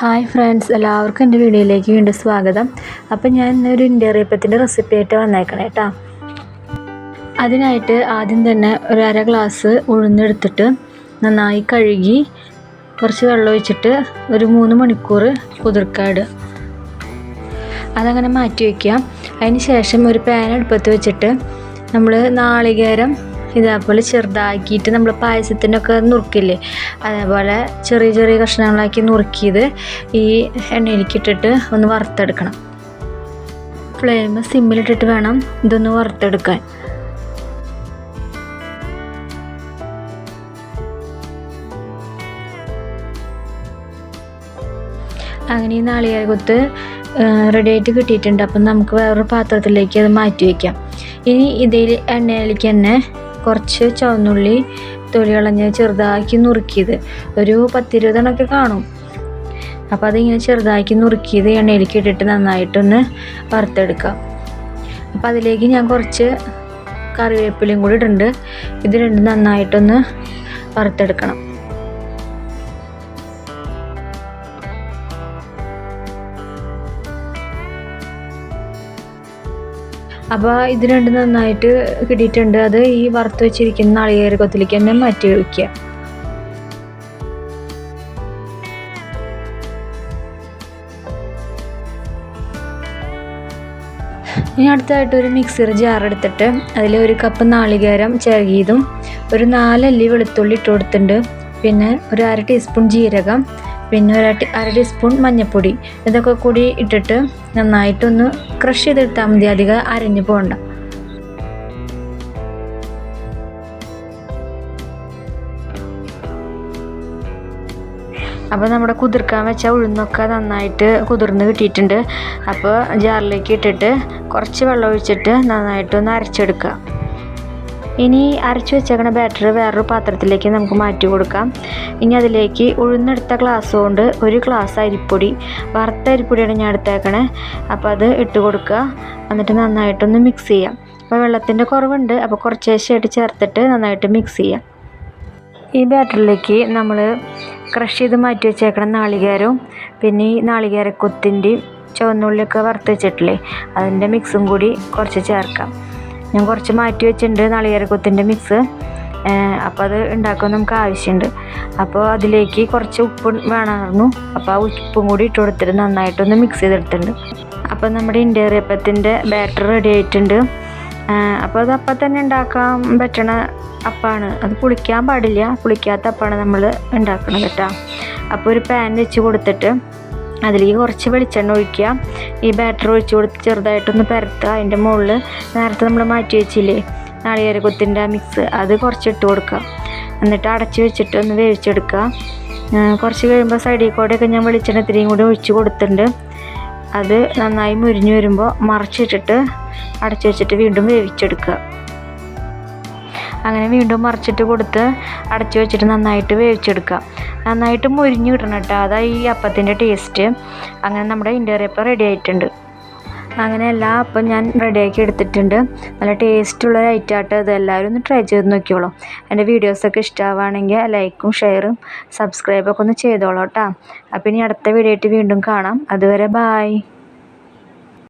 Hi friends എല്ലാവർക്കും എന്റെ വീഡിയോയിലേക്ക് വീണ്ടും സ്വാഗതം. അപ്പം ഞാൻ ഇന്നൊരു ഇൻഡ്യറിയപ്പത്തിന്റെ റെസിപ്പി ആയിട്ട് വന്നേക്കണേ കേട്ടോ അതിനായിട്ട് ആദ്യം തന്നെ ഒരു അര ഗ്ലാസ് ഉഴുന്നെടുത്തിട്ട് നന്നായി കഴുകി കുറച്ച് വെള്ളം ഒഴിച്ചിട്ട് ഒരു മൂന്ന് മണിക്കൂർ കുതിർക്കാട് അതങ്ങനെ മാറ്റി വയ്ക്കുക. അതിന് ശേഷം ഒരു പാൻ അടുപ്പത്ത് വെച്ചിട്ട് നമ്മൾ നാളികേരം ഇതേപോലെ ചെറുതാക്കിയിട്ട് നമ്മൾ പായസത്തിനൊക്കെ നുറുക്കില്ലേ? അതേപോലെ ചെറിയ ചെറിയ കഷ്ണങ്ങളാക്കി നുറുക്കിയത് ഈ എണ്ണയിലേക്ക് ഇട്ടിട്ട് ഒന്ന് വറുത്തെടുക്കണം. ഫ്ലെയിം സിമ്മിലിട്ടിട്ട് വേണം ഇതൊന്ന് വറുത്തെടുക്കാൻ. അങ്ങനെ ഈ നാളികേര കൊത്ത് റെഡി ആയിട്ട് കിട്ടിയിട്ടുണ്ട്. അപ്പം നമുക്ക് വേറൊരു പാത്രത്തിലേക്ക് അത് മാറ്റി വയ്ക്കാം ഇനി ഇതിൽ എണ്ണയിലേക്ക് തന്നെ കുറച്ച് ചുവന്നുള്ളി തൊലി കളഞ്ഞ് ചെറുതാക്കി നുറുക്കിയത്. ഒരു പത്തിരുപതെണ്ണൊക്കെ കാണും. അപ്പോൾ അതിങ്ങനെ ചെറുതാക്കി നുറുക്കിയത് എണ്ണയിലേക്ക് ഇട്ടിട്ട് നന്നായിട്ടൊന്ന് വറുത്തെടുക്കാം. അപ്പോൾ അതിലേക്ക് ഞാൻ കുറച്ച് കറിവേപ്പിലയും കൂടി ഇടുന്നുണ്ട് ഇത് രണ്ടും നന്നായിട്ടൊന്ന് വറുത്തെടുക്കണം. അപ്പോൾ ഇത് രണ്ടും നന്നായിട്ട് കിട്ടിയിട്ടുണ്ട്. അത് ഈ വറുത്ത് വെച്ചിരിക്കുന്ന നാളികേര കൊത്തിലേക്ക് തന്നെ മാറ്റി വയ്ക്കുക. ഇനി അടുത്തായിട്ട് ഒരു മിക്സർ ജാർ എടുത്തിട്ട് അതിൽ ഒരു കപ്പ് നാളികേരം ചിരകിയതും ഒരു നാലല്ലി വെളുത്തുള്ളി ഇട്ട് കൊടുത്തിട്ടുണ്ട്. പിന്നെ ഒരു അര ടീസ്പൂൺ ജീരകം പിന്നെ ഒരു അര ടീസ്പൂൺ മഞ്ഞൾപ്പൊടി ഇതൊക്കെ കൂടി ഇട്ടിട്ട് നന്നായിട്ടൊന്ന് ക്രഷ് ചെയ്തെടുത്താൽ മതി. അധികം അരഞ്ഞു പോകണ്ട അപ്പോൾ നമ്മുടെ കുതിർക്കാൻ വെച്ച ഉഴുന്നൊക്കെ നന്നായിട്ട് കുതിർന്ന് കിട്ടിയിട്ടുണ്ട്. അപ്പോൾ ജാറിലേക്ക് ഇട്ടിട്ട് കുറച്ച് വെള്ളം ഒഴിച്ചിട്ട് നന്നായിട്ടൊന്ന് അരച്ചെടുക്കുക. ഇനി അരച്ചു വെച്ചേക്കണ ബാറ്റർ വേറൊരു പാത്രത്തിലേക്ക് നമുക്ക് മാറ്റി കൊടുക്കാം. ഇനി അതിലേക്ക് ഉഴുന്നെടുത്ത ഗ്ലാസ് കൊണ്ട് ഒരു ഗ്ലാസ് അരിപ്പൊടി വറുത്ത അരിപ്പൊടിയാണ് ഞാൻ എടുത്തേക്കണേ. അപ്പോൾ അത് ഇട്ട് കൊടുക്കുക. എന്നിട്ട് നന്നായിട്ടൊന്ന് മിക്സ് ചെയ്യാം. അപ്പോൾ വെള്ളത്തിന്റെ കുറവുണ്ട്. അപ്പോൾ കുറച്ച് ശേഷമായിട്ട് ചേർത്തിട്ട് നന്നായിട്ട് മിക്സ് ചെയ്യാം. ഈ ബാറ്ററിലേക്ക് നമ്മൾ ക്രഷ് ചെയ്ത് മാറ്റി വെച്ചേക്കണ നാളികേരവും പിന്നെ ഈ നാളികേരക്കൊത്തിന്റെയും ചുവന്നുള്ളിയൊക്കെ വറുത്ത് വെച്ചിട്ടില്ലേ അതിന്റെ മിക്സും കൂടി കുറച്ച് ചേർക്കാം. ഞാൻ കുറച്ച് മാറ്റി വെച്ചിട്ടുണ്ട് നാളികേരക്കൊത്തിന്റെ മിക്സ്. അപ്പോൾ അത് ഉണ്ടാക്കാൻ നമുക്ക് ആവശ്യമുണ്ട്. അപ്പോൾ അതിലേക്ക് കുറച്ച് ഉപ്പ് വേണമായിരുന്നു. അപ്പോൾ ആ ഉപ്പും കൂടി ഇട്ട് കൊടുത്തിട്ട് നന്നായിട്ടൊന്ന് മിക്സ് ചെയ്തെടുത്തിട്ടുണ്ട്. അപ്പോൾ നമ്മുടെ ഇൻഡേറിയപ്പത്തിന്റെ ബാറ്റർ റെഡി ആയിട്ടുണ്ട്. അപ്പോൾ അത് അപ്പം തന്നെ ഉണ്ടാക്കാൻ പറ്റണ അപ്പാണ്. അത് പുളിക്കാൻ പാടില്ല. പുളിക്കാത്ത അപ്പാണ് നമ്മൾ ഉണ്ടാക്കുന്നത് കേട്ടോ. അപ്പോൾ ഒരു പാൻ വെച്ച് കൊടുത്തിട്ട് അതിലേക്ക് കുറച്ച് വെളിച്ചെണ്ണ ഒഴിക്കുക. ഈ ബാറ്റർ ഒഴിച്ച് കൊടുത്ത് ചെറുതായിട്ടൊന്ന് പരത്തുക അതിന്റെ മുകളിൽ നേരത്തെ നമ്മൾ മാറ്റി വെച്ചില്ലേ? നാളികേര മിക്സ് അത് കുറച്ച് ഇട്ട് കൊടുക്കുക. എന്നിട്ട് അടച്ച് വെച്ചിട്ട് ഒന്ന് വേവിച്ചെടുക്കുക. കുറച്ച് കഴിയുമ്പോൾ സൈഡിൽ കൂടെയൊക്കെ ഞാൻ വെളിച്ചെണ്ണ ഇത്തിരിയും കൂടി ഒഴിച്ച് കൊടുത്തിട്ടുണ്ട്. അത് നന്നായി മുരിഞ്ഞു വരുമ്പോൾ മറച്ചിട്ടിട്ട് അടച്ചു വെച്ചിട്ട് വീണ്ടും വേവിച്ചെടുക്കുക. അങ്ങനെ വീണ്ടും മറിച്ചിട്ട് കൊടുത്ത് അടച്ചു വെച്ചിട്ട് നന്നായിട്ട് വേവിച്ചെടുക്കുക. നന്നായിട്ട് മുരിഞ്ഞ് കിട്ടണം കേട്ടോ. അതാ ഈ അപ്പത്തിന്റെ ടേസ്റ്റ് അങ്ങനെ നമ്മുടെ ഇൻഡേറിയപ്പം റെഡി ആയിട്ടുണ്ട്. അങ്ങനെ എല്ലാ അപ്പം ഞാൻ റെഡിയാക്കി എടുത്തിട്ടുണ്ട്. നല്ല ടേസ്റ്റുള്ള ഒരു ഐറ്റം ആയിട്ട് അത് എല്ലാവരും ഒന്ന് ട്രൈ ചെയ്ത് നോക്കിയോളൂ എന്റെ വീഡിയോസൊക്കെ ഇഷ്ടമാവുകയാണെങ്കിൽ ലൈക്കും ഷെയറും സബ്സ്ക്രൈബൊക്കെ ഒന്ന് ചെയ്തോളൂ കേട്ടോ. അപ്പം ഇനി അടുത്ത വീഡിയോ ആയിട്ട് വീണ്ടും കാണാം. അതുവരെ ബായ്